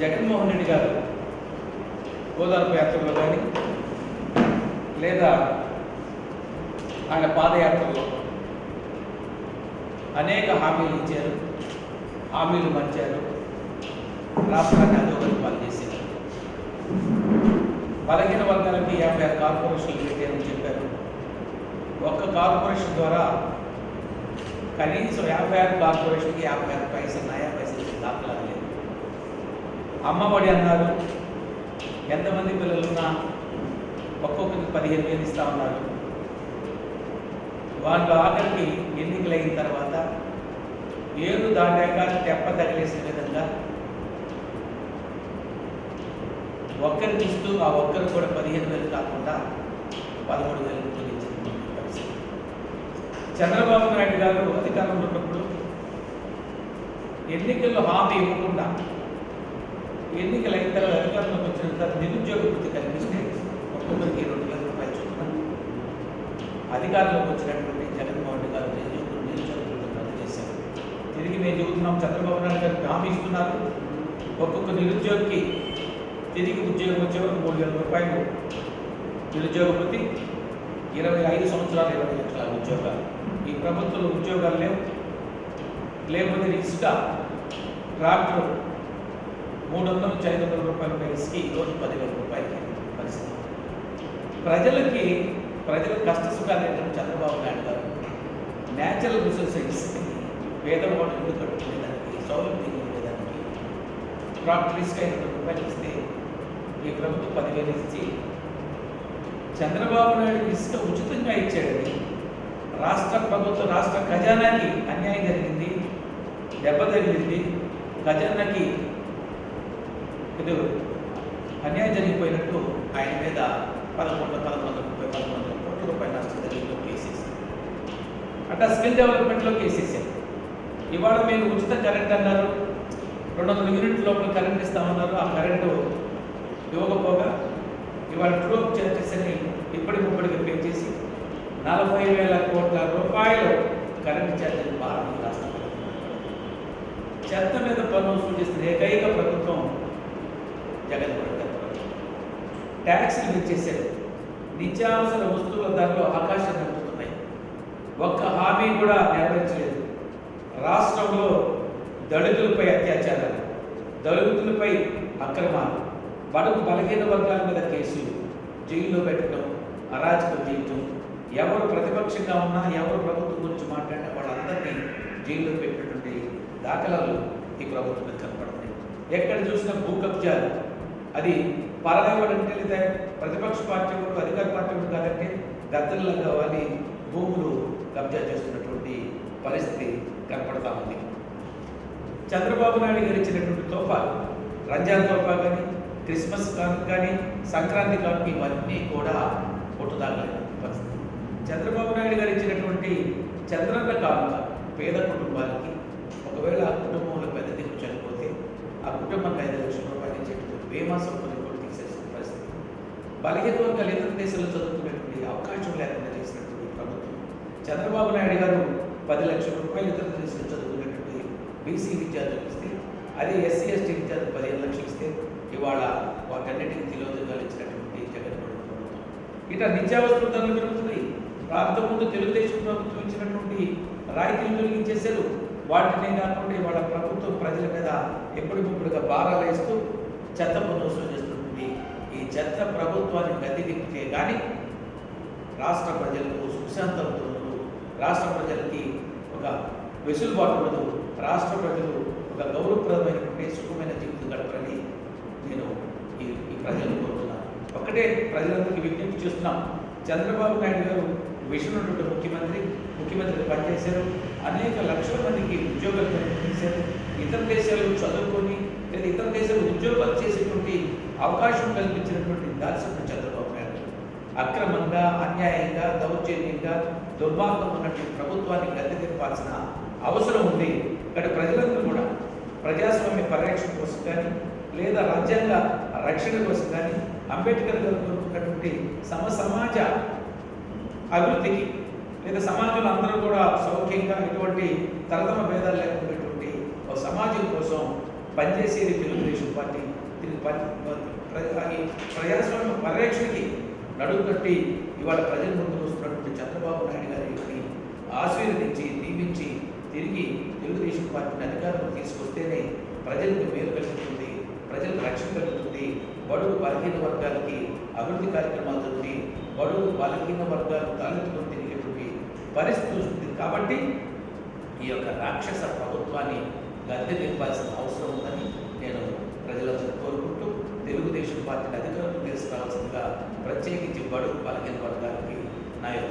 జగన్మోహన్ రెడ్డి గారు గోదావరి యాత్రలో కానీ లేదా ఆయన పాదయాత్రలో అనేక హామీలు ఇచ్చారు హామీలు మంచారు రాష్ట్రాన్ని అధోగతి పాలు చేశారు బలహీన వర్గాలకి యాభై ఆరు కార్పొరేషన్లు పెట్టారని చెప్పారు. ఒక్క కార్పొరేషన్ ద్వారా కనీసం యాభై ఆరు కార్పొరేషన్కి యాభై ఆరు పైసలు నయా పైసలు దాఖలా అమ్మఒడి అన్నారు. ఎంతమంది పిల్లలున్నా ఒక్కొక్కరికి పదిహేను వేలు ఇస్తా ఉన్నారు. వాళ్ళు ఆఖరికి ఎన్నికలు అయిన తర్వాత ఏడు దాటాక తెప్ప తగిలేసిన విధంగా ఒక్కరికి ఇస్తూ ఆ ఒక్కరు కూడా పదిహేను వేలు కాకుండా పదమూడు వేలు తొలగించిన పరిస్థితి. చంద్రబాబు నాయుడు గారు అధికారంలో ఉన్నప్పుడు ఎన్నికల్లో హామీ ఇవ్వకుండా ఎన్నికలు అయిన తర్వాత అధికారంలోకి వచ్చిన తర్వాత నిరుద్యోగ వృత్తి కల్పిస్తే ఒక్కొక్కరికి రెండు వేల రూపాయలు చొప్పున. అధికారంలోకి వచ్చినటువంటి జగన్మోహన్ రెడ్డి గారు నిరుద్యోగ నిరుద్యోగ రద్దు చేశారు. తిరిగి మేము చెబుతున్నాం చంద్రబాబు నాయుడు గారు హామీ ఇస్తున్నారు. ఒక్కొక్క నిరుద్యోగికి తిరిగి ఉద్యోగం వచ్చేవరకు మూడు వేల రూపాయలు నిరుద్యోగ వృత్తి ఇరవై ఐదు సంవత్సరాలు ఇరవై లక్షల ఉద్యోగాలు. ఈ ప్రభుత్వంలో ఉద్యోగాలు లేవు. లేకపోతే ఇసుక ట్రాక్టర్ మూడు వందల నుంచి ఐదు వందల రూపాయల పై ఈరోజు పదివేల రూపాయలకి పరిస్థితి. ప్రజలకి ప్రజల కష్ట సుఖాలు ఏంటంటే చంద్రబాబు నాయుడు గారు. న్యాచురల్ రిసోర్సెస్ పేదవాడు ఇల్లు కట్టుకునేదానికి సౌలభ్యం ఉండేదానికి ట్రాక్టర్ ఐదు వందల రూపాయలు ఇస్తే ఈ ప్రభుత్వం పదివేలు ఇచ్చి చంద్రబాబు నాయుడు ఇసుక ఉచితంగా ఇచ్చాడని రాష్ట్ర ప్రభుత్వం రాష్ట్ర ఖజానాకి అన్యాయం జరిగింది దెబ్బ తగిలింది ఖజానాకి ఇది అన్యాయం జరిగిపోయినట్టు ఆయన మీద పదకొండు పదకొండు వందల ముప్పై పదకొండు వందల కోట్ల రూపాయల నష్టం జరిగిందో కేసేసారు అట్లా స్కిల్ డెవలప్మెంట్లో కేసేసారు ఇవాళ మీరు ఉచిత కరెంట్ అన్నారు రెండు వందల యూనిట్ లోపల కరెంట్ ఇస్తామన్నారు ఆ కరెంటు ఇవ్వకపోగా ఇవాళ ట్రూప్ చార్జెస్ అని ఇప్పటికి ఇప్పటికి పెంచేసి నలభై వేల కోట్ల రూపాయలు కరెంటు ఛార్జీలు భారత రాష్ట్రం చెత్త మీద పన్ను వసూలు చేస్తున్న ఏకైక ప్రభుత్వం జగన్మోహన్ రెడ్డి ప్రభుత్వం ట్యాక్స్లు నిత్యావసర వస్తువుల ధరలు ఆకాశం నడుపుతున్నాయి. ఒక్క హామీ కూడా నెరవేర్చలేదు. రాష్ట్రంలో దళితులపై అత్యాచారాలు దళితులపై అక్రమాలు బడుగు బలహీన వర్గాల మీద కేసులు జైల్లో పెట్టడం అరాచకం చేయటం ఎవరు ప్రతిపక్షంగా ఉన్నా ఎవరు ప్రభుత్వం గురించి మాట్లాడినా వాళ్ళందరినీ జైల్లో పెట్టినటువంటి దాఖలాలు ఈ ప్రభుత్వం కనపడుతున్నాయి. ఎక్కడ చూసినా భూ కబ్జాలు అది పరాయవాడంటే లేదా ప్రతిపక్ష పార్టీ కూడా అధికార పార్టీ కూడా కాదంటే దత్తలు కావాలి భూములు కబ్జా చేస్తున్నటువంటి పరిస్థితి కనపడతా ఉంది. చంద్రబాబు నాయుడు గారు ఇచ్చినటువంటి తోఫాలు రంజాన్ తోఫా కానీ క్రిస్మస్ కానీ కానీ సంక్రాంతి కానీ ఇవన్నీ కూడా పొట్టుదాగలేదు పరిస్థితి. చంద్రబాబు నాయుడు గారు ఇచ్చినటువంటి చంద్రన్న కానుక పేద కుటుంబాలకి ఒకవేళ ఆ కుటుంబంలో పెద్ద దిక్కు చనిపోతే ఆ కుటుంబానికి ఐదు లక్షల రూపాయలు ఇచ్చేటువంటి బీమా సౌకర్యం కూడా తీసేసిన పరిస్థితి బలహీన వర్గాలు ఇతర దేశాల్లో చదువుకునేటువంటి అవకాశం లేకుండా చేసినటువంటి ప్రభుత్వం. చంద్రబాబు నాయుడు గారు పది లక్షల రూపాయలు ఇతర దేశంలో చదువుకునేటువంటి బీసీ విద్యార్థులకు ఇస్తే అదే ఎస్సీ ఎస్టీ విద్యార్థులు పదిహేను లక్షలు ఇస్తే ఇవాళ వాటన్నిటికీ తిలోదకాలు ఇచ్చినటువంటి జగన్ ప్రభుత్వం. ఇట్లా నిత్యావసర ధరలు పెరుగుతున్నాయి. అంతకుముందు తెలుగుదేశం ప్రభుత్వం ఇచ్చినటువంటి రాయితీలు తొలగించేశారు. వాటినే కాకుండా ఇవాళ ప్రభుత్వం ప్రజల మీద ఎప్పటికప్పుడుగా భారాలు వేస్తూ చెత్త పన్ను వసూలు ఈ చెత్త ప్రభుత్వాన్ని గద్దెదింపితే కానీ రాష్ట్ర ప్రజలకు సుఖశాంతంతో రాష్ట్ర ప్రజలకి ఒక వెసులుబాటు ఉండదు రాష్ట్ర ప్రజలు ఒక గౌరవప్రదమైనటువంటి సుఖమైన జీవితం గడపని నేను ఈ ఈ ప్రజలను కోరుతున్నాను. ఒకటే ప్రజలందరికీ విజ్ఞప్తి చేస్తున్నాం. చంద్రబాబు నాయుడు గారు విషయం ఉన్నటువంటి ముఖ్యమంత్రి ముఖ్యమంత్రి పనిచేశారు. అనేక లక్షల మందికి ఉద్యోగాలు కల్పించారు ఇతర దేశాలు చదువుకొని లేదా ఇతర దేశాలు ఉద్యోగాలు చేసేటువంటి అవకాశం కల్పించినటువంటి దాల్సిన చంద్రబాబు నాయుడు అక్రమంగా అన్యాయంగా దౌర్జన్యంగా దుర్మార్గం ఉన్నటువంటి ప్రభుత్వాన్ని గద్దె తిప్పాల్సిన అవసరం ఉంది. ఇక్కడ ప్రజలందరూ కూడా ప్రజాస్వామ్య పరిరక్షణ కోసం కానీ లేదా రాజ్యాంగ రక్షణ కోసం కానీ అంబేద్కర్ గారు కోరుకున్నటువంటి సమ సమాజ అభివృద్ధికి లేదా సమాజంలో అందరూ కూడా సౌఖ్యంగా ఎటువంటి తరతమ భేదాలు లేకున్నటువంటి ఒక సమాజం కోసం పనిచేసేది తెలుగుదేశం పార్టీ. దీనికి ప్రజాస్వామ్య పరిరక్షణకి నడుము కట్టి ఇవాళ ప్రజల ముందు వస్తున్నటువంటి చంద్రబాబు నాయుడు గారిని ఆశీర్వదించి దీవించి తిరిగి తెలుగుదేశం పార్టీని అధికారంలో తీసుకొస్తేనే ప్రజలకు మేలు కలుగుతుంది ప్రజలకు రక్షణ కలుగుతుంది. బడుగు బలహీన వర్గాలకి అభివృద్ధి కార్యక్రమాలు జరుగుతాయి. బడుగు బలహీన వర్గాలు తలెత్తుకుని తిరిగేటువంటి పరిస్థితి వస్తుంది. కాబట్టి ఈ యొక్క రాక్షస ప్రభుత్వాన్ని గద్దె నింపాల్సిన అవసరం ఉందని నేను ప్రజలందరూ కోరుకుంటూ తెలుగుదేశం పార్టీ అధికారంలో తీసుకురావాల్సిందిగా ప్రత్యేకించి బడుగు బలహీన వర్గాలకి నా యొక్క